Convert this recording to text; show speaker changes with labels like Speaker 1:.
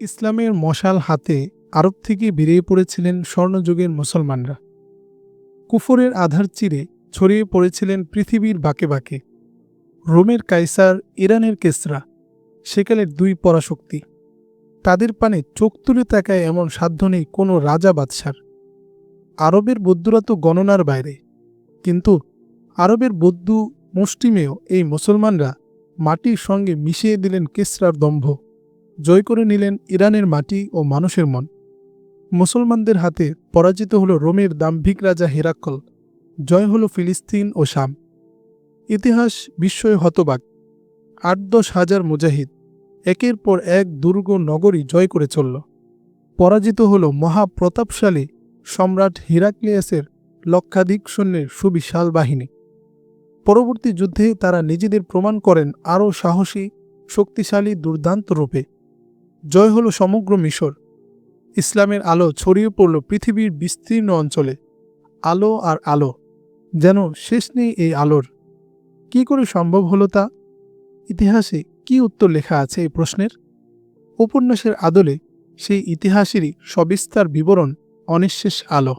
Speaker 1: ইসলামের মশাল হাতে আরব থেকে বেরিয়ে পড়েছিলেন স্বর্ণযুগের মুসলমানরা। কুফরের আধার চিরে ছড়িয়ে পড়েছিলেন পৃথিবীর বাকে বাকে। রোমের কাইসার ইরানের কেসরা, সেকালের দুই পরাশক্তি। তাদের পানে চোখ তুলে তাকায় এমন সাধ্য নেই কোনো রাজা বাদশার। আরবের বৌদ্ধরা তো গণনার বাইরে। কিন্তু আরবের বৌদ্ধ মুষ্টিমেয় এই মুসলমানরা মাটির সঙ্গে মিশিয়ে দিলেন কেসরার দম্ভ। জয় করে নিলেন ইরানের মাটি ও মানুষের মন। মুসলমানদের হাতে পরাজিত হল রোমের দাম্ভিক রাজা হেরাক্কল। জয় হল ফিলিস্তিন ও শাম। ইতিহাস বিস্ময়ে হতবাক। আট দশ হাজার মুজাহিদ একের পর এক দুর্গ নগরী জয় করে চলল। পরাজিত হল মহাপ্রতাপশালী সম্রাট হিরাক্লিয়াসের লক্ষাধিক সৈন্যের সুবিশাল বাহিনী। পরবর্তী যুদ্ধে তারা নিজেদের প্রমাণ করেন আরও সাহসী, শক্তিশালী, দুর্দান্ত রূপে। জয় হলো সমগ্র মিশর। ইসলামের আলো ছড়িয়ে পড়ল পৃথিবীর বিস্তীর্ণ অঞ্চলে, আলো আর আলো, যেন শেষ নেই এই আলোর। কি করে সম্ভব হলো তা? ইতিহাসে কি উত্তর লেখা আছে এই প্রশ্নের? উপন্যাসের আদলে সেই ইতিহাসেরই সবিস্তার বিবরণ অনিঃশেষ আলো।